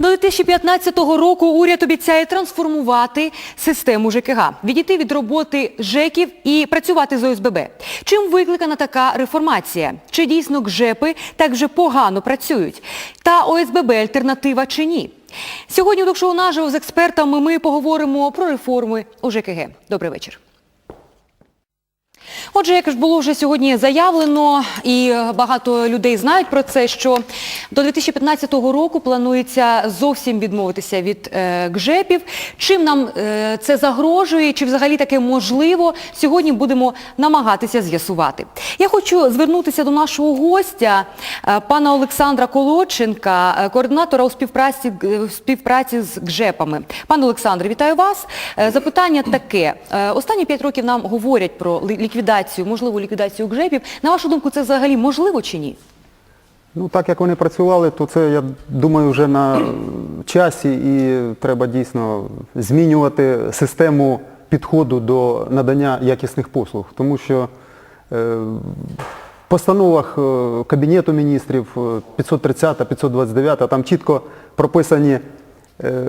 До 2015 року уряд обіцяє трансформувати систему ЖКГ, відійти від роботи ЖЕКів і працювати з ОСББ. Чим викликана така реформація? Чи дійсно ГЖЕПи так вже погано працюють? Та ОСББ альтернатива чи ні? Сьогодні у ток-шоу «Наживо» з експертами ми поговоримо про реформи у ЖКГ. Добрий вечір. Отже, як ж було вже сьогодні заявлено, і багато людей знають про це, що до 2015 року планується зовсім відмовитися від е, ГЖЕПів. Чим нам е, це загрожує, чи взагалі таке можливо, сьогодні будемо намагатися з'ясувати. Я хочу звернутися до нашого гостя, е, пана Олександра Колодченка, е, координатора у співпраці, в співпраці з ГЖЕПами. Пане Олександре, вітаю вас. Е, Запитання таке. Е, Останні п'ять років нам говорять про ли- ліквідацію, можливу ліквідацію ГЖЕПів. На вашу думку, це взагалі можливо чи ні? Ну, так як вони працювали, то це, я думаю, вже на часі і треба дійсно змінювати систему підходу до надання якісних послуг. Тому що е, в постановах е, Кабінету міністрів е, 530, 529, там чітко прописані е,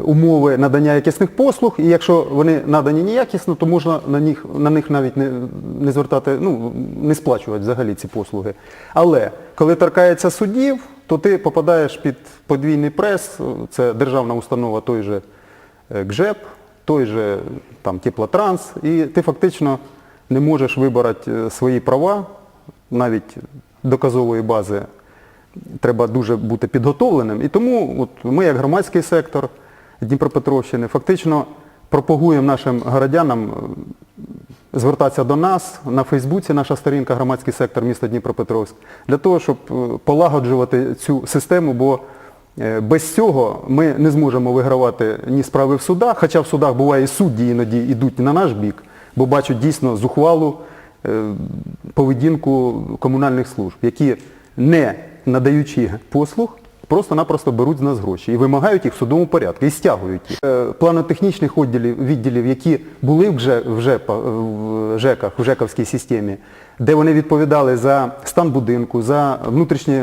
умови надання якісних послуг, і якщо вони надані неякісно, то можна на них, на них навіть не, не звертати, ну, не сплачувати взагалі ці послуги. Але коли торкається суддів, то ти попадаєш під подвійний прес, це державна установа той же е, ГЖЕП, той же там, Теплотранс, і ти фактично не можеш вибороти е, свої права, навіть доказової бази треба дуже бути підготовленим. І тому от ми, як громадський сектор Дніпропетровщини, фактично пропагуємо нашим городянам е, звертатися до нас на Фейсбуці, наша сторінка громадський сектор міста Дніпропетровськ, для того, щоб е, полагоджувати цю систему, бо е, без цього ми не зможемо вигравати ні справи в судах, хоча в судах буває і судді іноді йдуть на наш бік, бо бачать дійсно зухвалу поведінку комунальних служб, які не надаючи послуг, просто-напросто беруть з нас гроші і вимагають їх в судовому порядку, і стягують їх. Е, Планотехнічних відділів, відділів, які були в, ЖЕ, в, ЖЕПа, в ЖЕКах, в ЖЕКовській системі, де вони відповідали за стан будинку, за внутрішні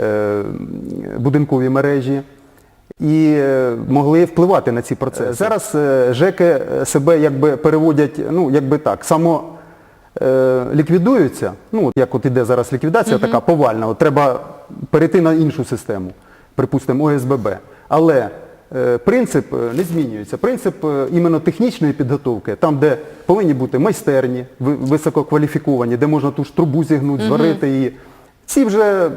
е, будинкові мережі, і е, могли впливати на ці процеси. Зараз ЖЕКи себе якби переводять, ну якби так, само е, ліквідуються, ну от як от іде зараз ліквідація така повальна, от треба перейти на іншу систему, припустимо ОСББ. Але е, принцип е, не змінюється. Принцип е, іменно технічної підготовки, там, де повинні бути майстерні, ви- висококваліфіковані, де можна ту ж трубу зігнути, зварити її. Ці вже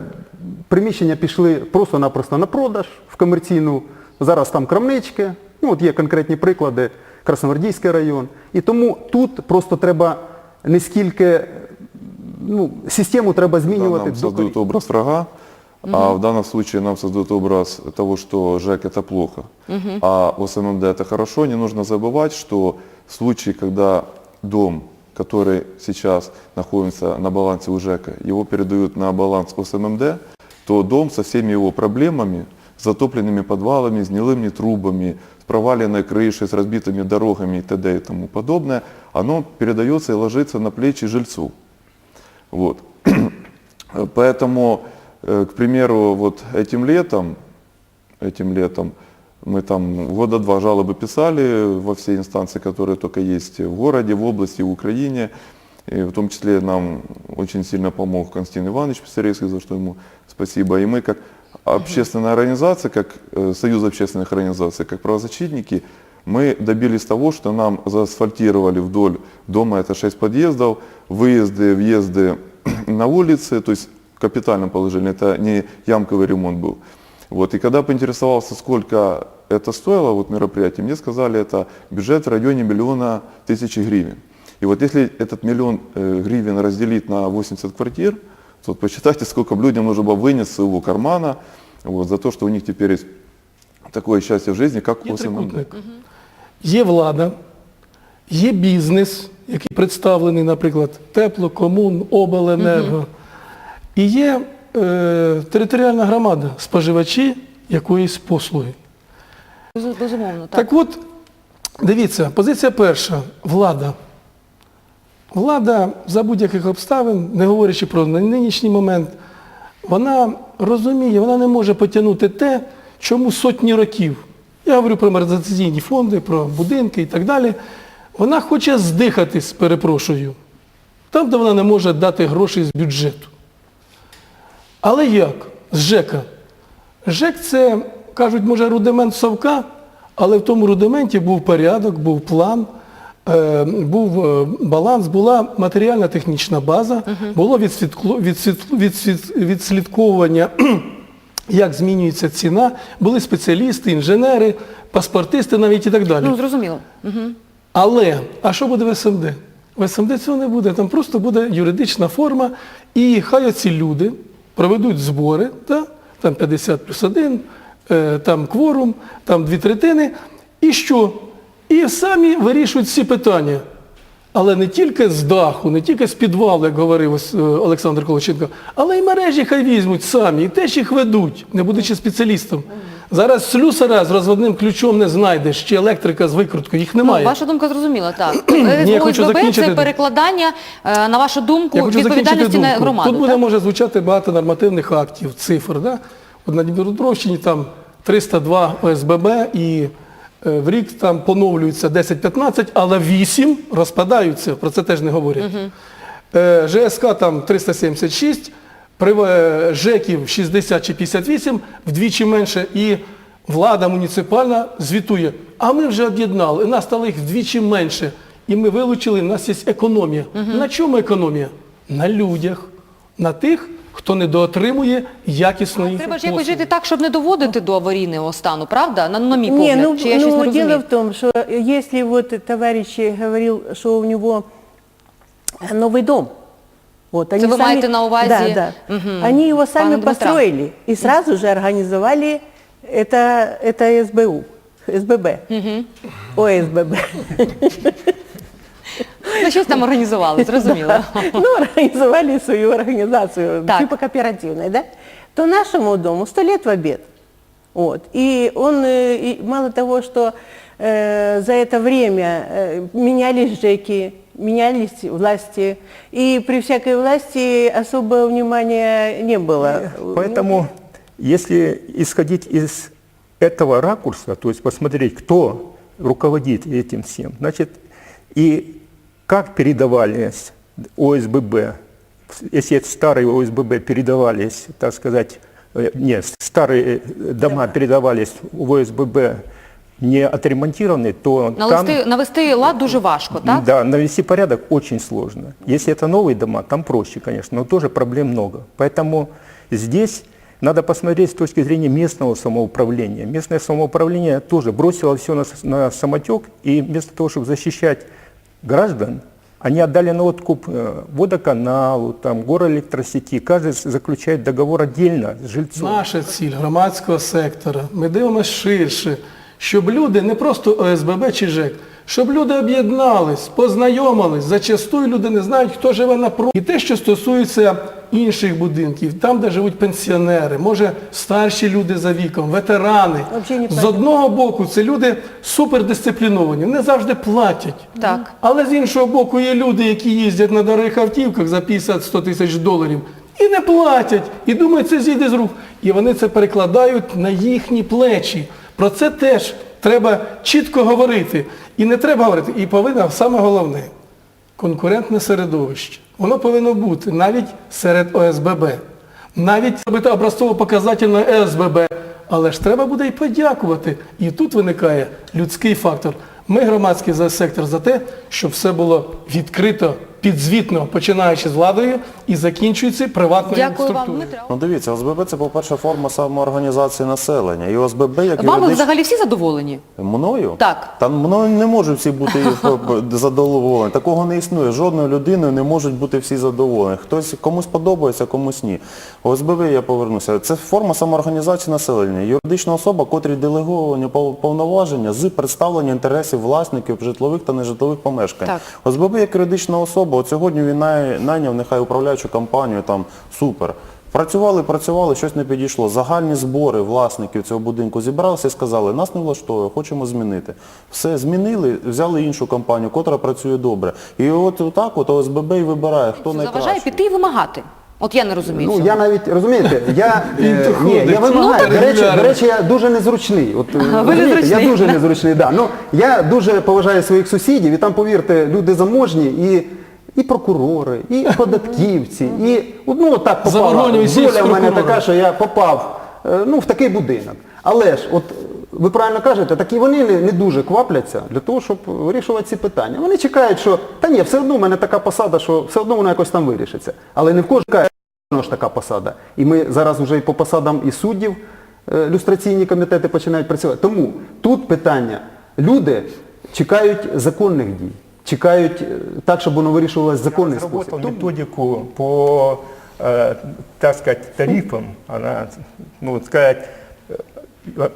приміщення пішли просто-напросто на продаж в комерційну. Зараз там крамнички, ну от є конкретні приклади, Красногвардійський район. І тому тут просто треба не скільки, ну, систему треба Да, змінювати нам создают докоріння. образ врага, а в данном случае нам создают образ того, что ЖЭК это плохо, а ОСММД это хорошо. Не нужно забывать, что в случае, когда дом, который сейчас находится на балансе у ЖЭКа, его передают на баланс ОСММД, то дом со всеми его проблемами, с затопленными подвалами, с гнилыми трубами, с проваленной крышей, с разбитыми дорогами и т.д. и тому подобное, оно передается и ложится на плечи жильцу. Вот. Поэтому, э, к примеру, вот этим летом, этим летом мы там года два жалобы писали во все инстанции, которые только есть в городе, в области, в Украине. И в том числе нам очень сильно помог Константин Иванович Писаревский, за что ему спасибо. И мы как общественная организация, как э, Союз общественных организаций, как правозащитники, мы добились того, что нам заасфальтировали вдоль дома, это 6 подъездов, выезды, въезды на улице, то есть в капитальном положении, это не ямковый ремонт был. Вот, и когда поинтересовался, сколько это стоило, вот мероприятие, мне сказали, это бюджет в районе миллиона тысячи гривен. И вот если этот миллион э, гривен разделить на 80 квартир, вот посчитайте, сколько бы людям нужно было вынести из своего кармана вот, за то, что у них теперь есть такое счастье в жизни, как Є ОСММД. трикутник. Є влада, є бізнес, який представлений, наприклад, тепло, комун, обленерго. І є е, територіальна громада, споживачі якоїсь послуги. Без- Безумовно, так. Так от, дивіться, позиція перша влада. Влада за будь-яких обставин, не говорячи про нинішній момент, вона розуміє, вона не може потягнути те, чому сотні років, я говорю про амортизаційні фонди, про будинки і так далі, вона хоче здихатись, перепрошую, там, де вона не може дати гроші з бюджету. Але як? З ЖЕКа. ЖЕК це, кажуть, може, рудимент совка, але в тому рудименті був порядок, був план, був е, баланс, була матеріальна технічна база, було відслідковування, як змінюється ціна, були спеціалісти, інженери, паспортисти навіть і так далі. Ну, зрозуміло. Але, а що буде в СМД? В СМД цього не буде, там просто буде юридична форма, і хай оці люди проведуть збори, там 50 плюс 1, е, там кворум, там дві третини, і що? І самі вирішують всі питання. Але не тільки з даху, не тільки з підвалу, як говорив е, Олександр Колоченко, але й мережі хай візьмуть самі, і теж їх ведуть, не будучи спеціалістом. Зараз слюсара з розводним ключом не знайдеш, чи електрика з викруткою, їх Ну, немає. ваша думка зрозуміла, так. Ні, я хочу ОСББ закінчити. це перекладання, е, на вашу думку, Я хочу відповідальності закінчити на думку. громаду. Тут буде так? може звучати багато нормативних актів, цифр. Да? От на Дніпропетровщині там 302 ОСББ і в рік там поновлюється 10-15, але 8 розпадаються, про це теж не говорять. Е, ЖСК там 376, прив- е, ЖЕКів 60 чи 58, вдвічі менше, і влада муніципальна звітує, а ми вже об'єднали, і нас стало їх вдвічі менше. І ми вилучили, у нас є економія. На чому економія? На людях, на тих, хто недоотримує якісної Треба ж якось послуги. жити так, щоб не доводити до аварійного стану, правда? На, на мій Не, погляд. ну, Чи я щось не ну розумію? дело в том, что если вот товарищ говорил, что у него новый дом, вот, они вы сами, маете на увазі, да, да, мгм, они его сами пана Дмитра. построили и сразу же организовали это, это СБУ, СББ, ОСББ. Ну, щось там організували, зрозуміло. ну, организовали свою организацию, Так. типа кооперативной, да, то нашему дому сто лет в обед. Вот. И он, э, и мало того, что э, за это время э, менялись ЖЕКи, менялись власти, и при всякой власти особого внимания не было. Поэтому, если исходить из этого ракурса, то есть посмотреть, кто руководит этим всем, значит, и как передавались ОСББ, если старые ОСББ передавались, так сказать, э, нет, старые э, дома передавались в ОСББ не отремонтированные, то там... Навести, навести лад дуже важко, так? Да, навести порядок очень сложно. Если это новые дома, там проще, конечно, но тоже проблем много. Поэтому здесь надо посмотреть с точки зрения местного самоуправления. Местное самоуправление тоже бросило все на, на самотек, и вместо того, чтобы защищать граждан, они отдали на откуп э, водоканалу, там, горэлектросети. Каждый с- заключает договор отдельно с жильцом. Наша ціль громадського сектора. Ми дивимося ширше, щоб люди, не просто ОСББ чи ЖЕК, щоб люди об'єднались, познайомились. Зачастую люди не знають, хто живе напроти. І те, що стосується інших будинків, там, де живуть пенсіонери, може старші люди за віком, ветерани. З одного боку, це люди супердисципліновані, вони завжди платять. Так. Але з іншого боку, є люди, які їздять на дорогих автівках за 50-100 тисяч доларів і не платять, і думають, це зійде з рук. І вони це перекладають на їхні плечі. Про це теж треба чітко говорити. І не треба говорити. І повинно саме головне конкурентне середовище. Воно повинно бути навіть серед ОСББ. Навіть робити образцово-показательне ОСББ. Але ж треба буде і подякувати. І тут виникає людський фактор. Ми, громадський сектор, за те, щоб все було відкрито, підзвітно, починаючи з владою і закінчуючи приватною Дякую вам, структурою. Дмитро. Ну дивіться, ОСББ це, по-перше, форма самоорганізації населення. І ОСББ як Вами юридич- взагалі всі задоволені? Мною? Так. Та мною не можуть всі бути задоволені. Такого не існує. Жодною людиною не можуть бути всі задоволені. Хтось комусь подобається, комусь ні. ОСББ, я повернуся, це форма самоорганізації населення. Юридична особа, котрій делеговані повноваження з представлення інтересів власників житлових та нежитлових помешкань. Так. ОСББ як юридична особа, от сьогодні він най- найняв нехай управляючу компанію, там супер. Працювали, працювали, щось не підійшло. Загальні збори власників цього будинку зібралися і сказали, нас не влаштовує, хочемо змінити. Все, змінили, взяли іншу компанію, котра працює добре. І от так от ОСББ і вибирає, хто Це найкращий. заважає піти і вимагати. От я не розумію. Ну цього. я навіть розумієте, я е, ні, я вимагаю. Ну, до речі, до речі, я дуже незручний. От ви розумієте, незручний. я дуже незручний. Да. Ну я дуже поважаю своїх сусідів, і там, повірте, люди заможні і. І прокурори, і податківці, і ну так попала доля в мене така, що я попав е, ну, в такий будинок. Але ж, от ви правильно кажете, так і вони не, не дуже квапляться для того, щоб вирішувати ці питання. Вони чекають, що та ні, все одно в мене така посада, що все одно воно якось там вирішиться. Але не в кожного ж така посада. І ми зараз вже і по посадам і суддів е, люстраційні комітети починають працювати. Тому тут питання. Люди чекають законних дій, чекають е, так, щоб воно вирішувалося в законний спосіб. разработал методику по, э, так сказать, тарифам. Она, ну, вот сказать, э,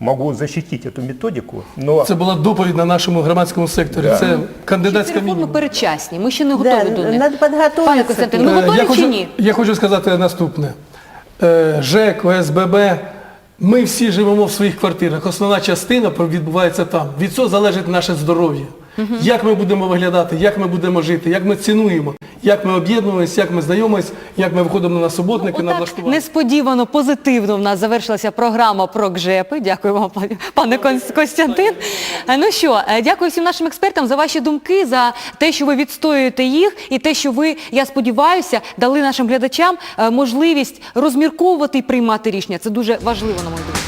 могу защитить эту методику, но Це була доповідь на нашому громадському секторі. Це Ці кандидатська реформи мінімум. передчасні, ми ще не Да, готові до них. надо подготовиться Пане к Костянтин, этому. ви Е, готові я, чи хочу, ні? я хочу сказати наступне. Е, ЖЕК, ОСББ, ми всі живемо в своїх квартирах. Основна частина відбувається там. Від цього залежить наше здоров'я. Як ми будемо виглядати, як ми будемо жити, як ми цінуємо, як ми об'єднуємося, як ми знайомимося, як ми виходимо на суботники, на Отак влаштування. несподівано, позитивно в нас завершилася програма про ГЖЕПи. Дякую вам, пані- пане Кон- Костянтин. Е, Ну що, е, дякую всім нашим експертам за ваші думки, за те, що ви відстоюєте їх, і те, що ви, я сподіваюся, дали нашим глядачам е, можливість розмірковувати і приймати рішення. Це дуже важливо, на мою думку.